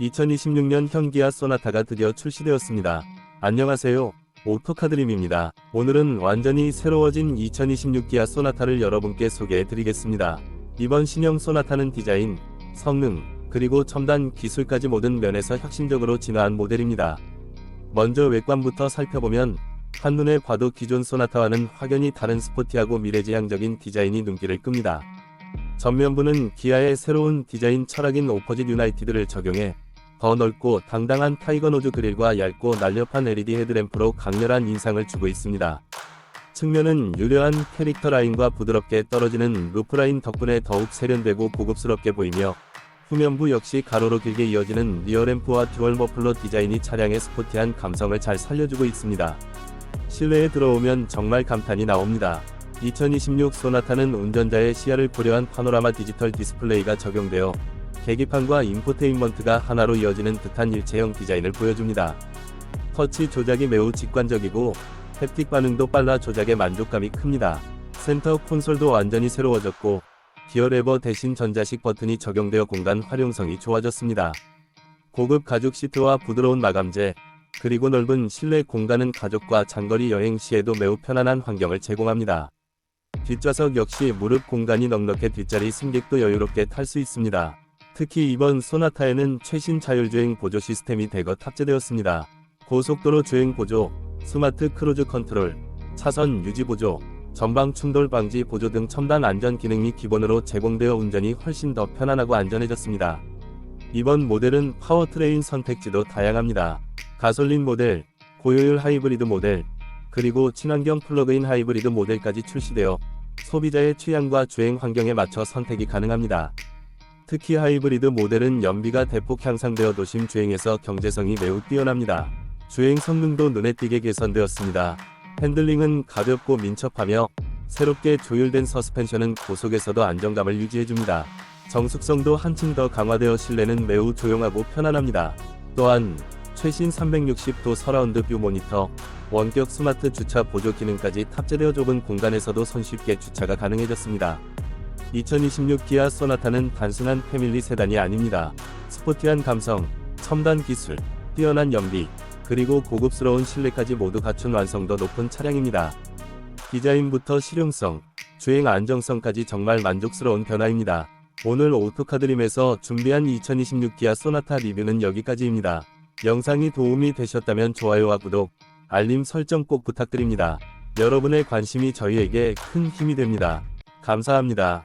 2026년 현기아 소나타가 드디어 출시되었습니다. 안녕하세요. 오토카드림입니다. 오늘은 완전히 새로워진 2026 기아 소나타를 여러분께 소개해 드리겠습니다. 이번 신형 소나타는 디자인, 성능, 그리고 첨단 기술까지 모든 면에서 혁신적으로 진화한 모델입니다. 먼저 외관부터 살펴보면 한눈에 봐도 기존 소나타와는 확연히 다른 스포티하고 미래지향적인 디자인이 눈길을 끕니다. 전면부는 기아의 새로운 디자인 철학인 오퍼짓 유나이티드를 적용해 더 넓고 당당한 타이거 노즈 그릴과 얇고 날렵한 LED 헤드램프로 강렬한 인상을 주고 있습니다. 측면은 유려한 캐릭터 라인과 부드럽게 떨어지는 루프 라인 덕분에 더욱 세련되고 고급스럽게 보이며 후면부 역시 가로로 길게 이어지는 리어램프와 듀얼 머플러 디자인이 차량의 스포티한 감성을 잘 살려주고 있습니다. 실내에 들어오면 정말 감탄이 나옵니다. 2026 소나타는 운전자의 시야를 고려한 파노라마 디지털 디스플레이가 적용되어 계기판과 인포테인먼트가 하나로 이어지는 듯한 일체형 디자인을 보여줍니다. 터치 조작이 매우 직관적이고 햅틱 반응도 빨라 조작에 만족감이 큽니다. 센터 콘솔도 완전히 새로워졌고 기어 레버 대신 전자식 버튼이 적용되어 공간 활용성이 좋아졌습니다. 고급 가죽 시트와 부드러운 마감재, 그리고 넓은 실내 공간은 가족과 장거리 여행 시에도 매우 편안한 환경을 제공합니다. 뒷좌석 역시 무릎 공간이 넉넉해 뒷자리 승객도 여유롭게 탈 수 있습니다. 특히 이번 소나타에는 최신 자율주행 보조 시스템이 대거 탑재되었습니다. 고속도로 주행 보조, 스마트 크루즈 컨트롤, 차선 유지 보조, 전방 충돌 방지 보조 등 첨단 안전 기능이 기본으로 제공되어 운전이 훨씬 더 편안하고 안전해졌습니다. 이번 모델은 파워트레인 선택지도 다양합니다. 가솔린 모델, 고효율 하이브리드 모델, 그리고 친환경 플러그인 하이브리드 모델까지 출시되어 소비자의 취향과 주행 환경에 맞춰 선택이 가능합니다. 특히 하이브리드 모델은 연비가 대폭 향상되어 도심 주행에서 경제성이 매우 뛰어납니다. 주행 성능도 눈에 띄게 개선되었습니다. 핸들링은 가볍고 민첩하며 새롭게 조율된 서스펜션은 고속에서도 안정감을 유지해줍니다. 정숙성도 한층 더 강화되어 실내는 매우 조용하고 편안합니다. 또한 최신 360도 서라운드 뷰 모니터, 원격 스마트 주차 보조 기능까지 탑재되어 좁은 공간에서도 손쉽게 주차가 가능해졌습니다. 2026 기아 소나타는 단순한 패밀리 세단이 아닙니다. 스포티한 감성, 첨단 기술, 뛰어난 연비, 그리고 고급스러운 실내까지 모두 갖춘 완성도 높은 차량입니다. 디자인부터 실용성, 주행 안정성까지 정말 만족스러운 변화입니다. 오늘 오토카드림에서 준비한 2026 기아 소나타 리뷰는 여기까지입니다. 영상이 도움이 되셨다면 좋아요와 구독, 알림 설정 꼭 부탁드립니다. 여러분의 관심이 저희에게 큰 힘이 됩니다. 감사합니다.